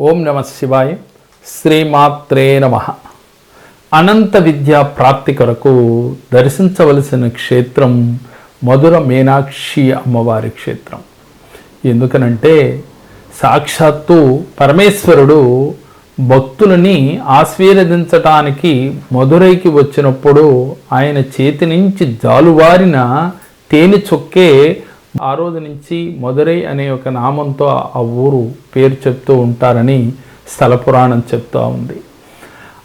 ఓం నమ శివాయ. శ్రీమాత్రే నమ. అనంత విద్యా ప్రాప్తి కొరకు దర్శించవలసిన క్షేత్రం మధుర మీనాక్షి అమ్మవారి క్షేత్రం. ఎందుకనంటే సాక్షాత్తు పరమేశ్వరుడు భక్తులని ఆశీర్వదించటానికి మధురైకి వచ్చినప్పుడు ఆయన చేతి నుంచి జాలువారిన తేనె చొక్కే ఆ రోజు నుంచి మధురై అనే ఒక నామంతో ఆ ఊరు పేరు చెప్తూ ఉంటారని స్థల పురాణం చెప్తూ ఉంది.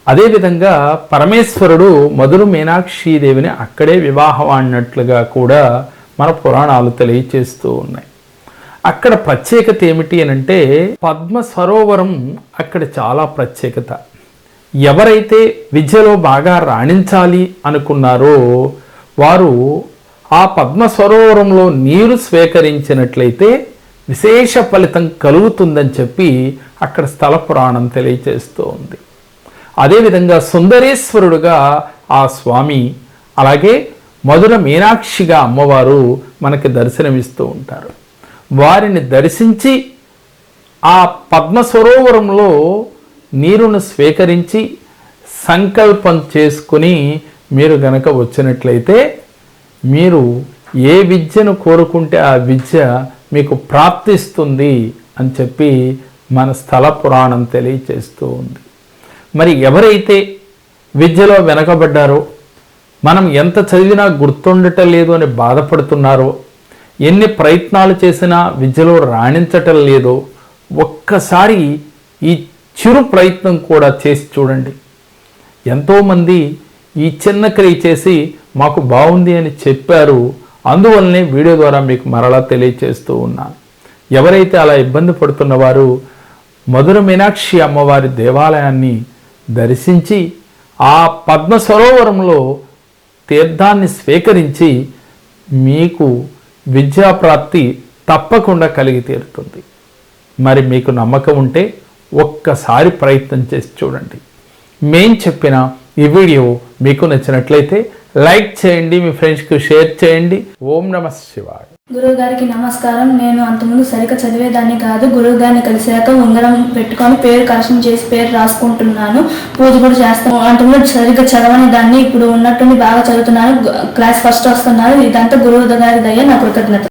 అదేవిధంగా పరమేశ్వరుడు మధుర మీనాక్షీదేవిని అక్కడే వివాహం ఆడినట్లుగా కూడా మన పురాణాలు తెలియచేస్తూ ఉన్నాయి. అక్కడ ప్రత్యేకత ఏమిటి అని అంటే పద్మ సరోవరం అక్కడ చాలా ప్రత్యేకత. ఎవరైతే విద్యలో బాగా రాణించాలి అనుకున్నారో వారు ఆ పద్మ సరోవరంలో నీరు స్వీకరించినట్లయితే విశేష ఫలితం కలుగుతుందని చెప్పి అక్కడ స్థల పురాణం తెలియచేస్తూ ఉంది అదేవిధంగా సుందరేశ్వరుడుగా ఆ స్వామి అలాగే మధుర మీనాక్షిగా అమ్మవారు మనకి దర్శనమిస్తూ ఉంటారు. వారిని దర్శించి ఆ పద్మ సరోవరంలో నీరును స్వీకరించి సంకల్పం చేసుకుని మీరు గనక వచ్చినట్లయితే మీరు ఏ విద్యను కోరుకుంటే ఆ విద్య మీకు ప్రాప్తిస్తుంది అని చెప్పి మన స్థల పురాణం తెలియచేస్తూ ఉంది. మరి ఎవరైతే విద్యలో వెనకబడ్డారో మనం ఎంత చదివినా గుర్తుండటం లేదు అని బాధపడుతున్నారో ఎన్ని ప్రయత్నాలు చేసినా విద్యలో రాణించటం లేదో ఒక్కసారి ఈ చిరు ప్రయత్నం కూడా చేసి చూడండి. ఎంతోమంది ఈ చిన్న క్రియ చేసి మాకు బాగుంది అని చెప్పారు. అందువల్లనే వీడియో ద్వారా మీకు మరలా తెలియచేస్తూ ఉన్నాను. ఎవరైతే అలా ఇబ్బంది పడుతున్న వారు మధుర మీనాక్షి అమ్మవారి దేవాలయాన్ని దర్శించి ఆ పద్మ సరోవరంలో తీర్థాన్ని స్వీకరించి మీకు విద్యాప్రాప్తి తప్పకుండా కలిగి తీరుతుంది. మరి మీకు నమ్మకం ఉంటే ఒక్కసారి ప్రయత్నం చేసి చూడండి. మేం చెప్పిన ఈ వీడియో మీకు నచ్చినట్లయితే లైక్ చేయండి మీ ఫ్రెండ్స్కి షేర్ చేయండి. ఓం నమ శివాయ. గురువు గారికి నమస్కారం. నేను అంతకుముందు సరిగ్గా చదివేదాన్ని కాదు. గురువు గారిని కలిసాక ఉంగరం పెట్టుకొని పేరు కరెక్షన్ చేసి పేరు రాసుకుంటున్నాను. పూజ కూడా చేస్తాను. అంతకుముందు సరిగ్గా చదవని దాన్ని ఇప్పుడు ఉన్నట్టుండి బాగా చదువుతున్నాను. క్లాస్ ఫస్ట్ వస్తున్నాను ఇదంతా గురువు గారి దయ నా కృతజ్ఞత.